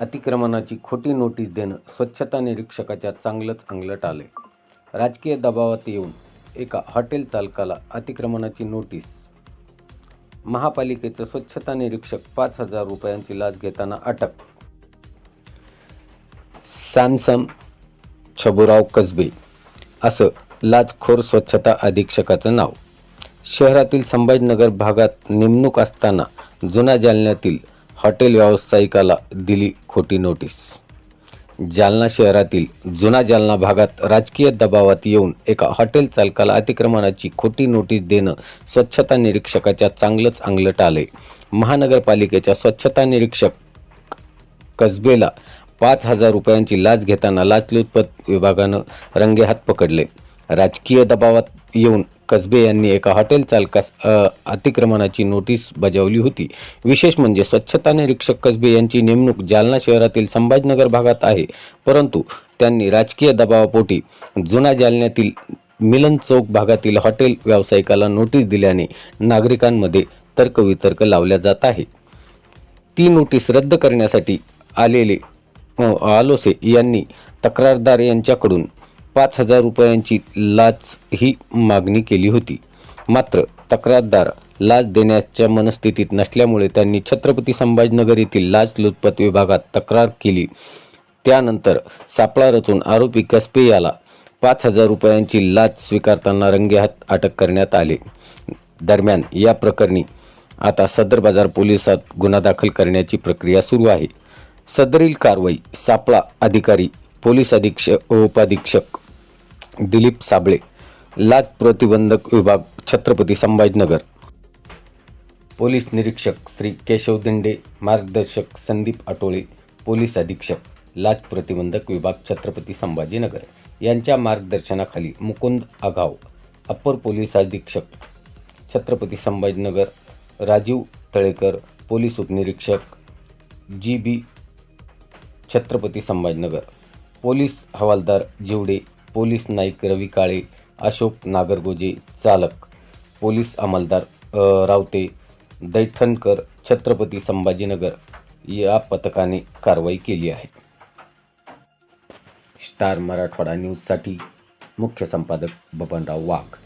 अतिक्रमणाची खोटी नोटीस देणं स्वच्छता निरीक्षकाच्या चांगलंच अंगलट आलंय. राजकीय दबावात येऊन एका हॉटेल चालकाला अतिक्रमणाची नोटीस. महापालिकेचं स्वच्छता निरीक्षक पाच हजार रुपयांची लाच घेताना अटक. सॅमसम छबुराव कसबे असं लाचखोर स्वच्छता अधीक्षकाचं नाव. शहरातील संभाजीनगर भागात नेमणूक असताना जुना जालन्यातील हॉटेल व्यावसायिकाला दिली खोटी नोटीस. जालना शहरातील जुना जालना भागात राजकीय दबावात येऊन एका हॉटेल चालकाला अतिक्रमणाची खोटी नोटीस देणं स्वच्छता निरीक्षकाच्या चांगलंच अंगलट आलंय. महानगरपालिकेच्या स्वच्छता निरीक्षक कसबेला पाच हजार रुपयांची लाच घेताना लाचलुचपत विभागानं रंगेहात पकडले. राजकीय दबावात येऊन कसबे यांनी एका हॉटेल चालकास अतिक्रमणाची नोटीस बजावली होती. विशेष म्हणजे स्वच्छता निरीक्षक कसबे यांची नेमणूक जालना शहरातील संभाजीनगर भागात आहे. परंतु त्यांनी राजकीय दबावापोटी जुना जालन्यातील मिलन चौक भागातील हॉटेल व्यावसायिकाला नोटीस दिल्याने नागरिकांमध्ये तर्कवितर्क लावल्या जात आहे. ती नोटीस रद्द करण्यासाठी आलेले आलोसे यांनी तक्रारदार यांच्याकडून पाच हजार रुपयांची लाच ही मागणी केली होती. मात्र तक्रारदार लाच देण्याच्या मनस्थितीत नसल्यामुळे त्यांनी छत्रपती संभाजीनगर येथील लाच लाचलुचपत विभागात तक्रार केली. त्यानंतर सापळा रचून आरोपी कसपे याला पाच हजार रुपयांची लाच स्वीकारताना रंगेहात अटक करण्यात आले. दरम्यान या प्रकरणी आता सदर बाजार पोलिसात गुन्हा दाखल करण्याची प्रक्रिया सुरू आहे. सदरील कारवाई सापळा अधिकारी पोलीस अधीक्षक उपाधीक्षक दिलीप साबळे लाच प्रतिबंधक विभाग छत्रपती संभाजीनगर. पोलीस निरीक्षक श्री केशव दिंडे मार्गदर्शक संदीप आटोळे पोलीस अधीक्षक लाच प्रतिबंधक विभाग छत्रपती संभाजीनगर. यांच्या मार्गदर्शनाखाली मुकुंद आघाव अप्पर पोलीस अधीक्षक छत्रपती संभाजीनगर. राजीव तळेकर पोलीस उपनिरीक्षक G B Chhatrapati Sambhajinagar. Police हवालदार जिवडे पोलीस नाईक रवी काळे अशोक नागरगोजे चालक पोलीस अंमलदार रावते दैठणकर छत्रपती संभाजीनगर या पथकाने कारवाई केली आहे. स्टार मराठवाडा न्यूजसाठी मुख्य संपादक बबनराव वाघ.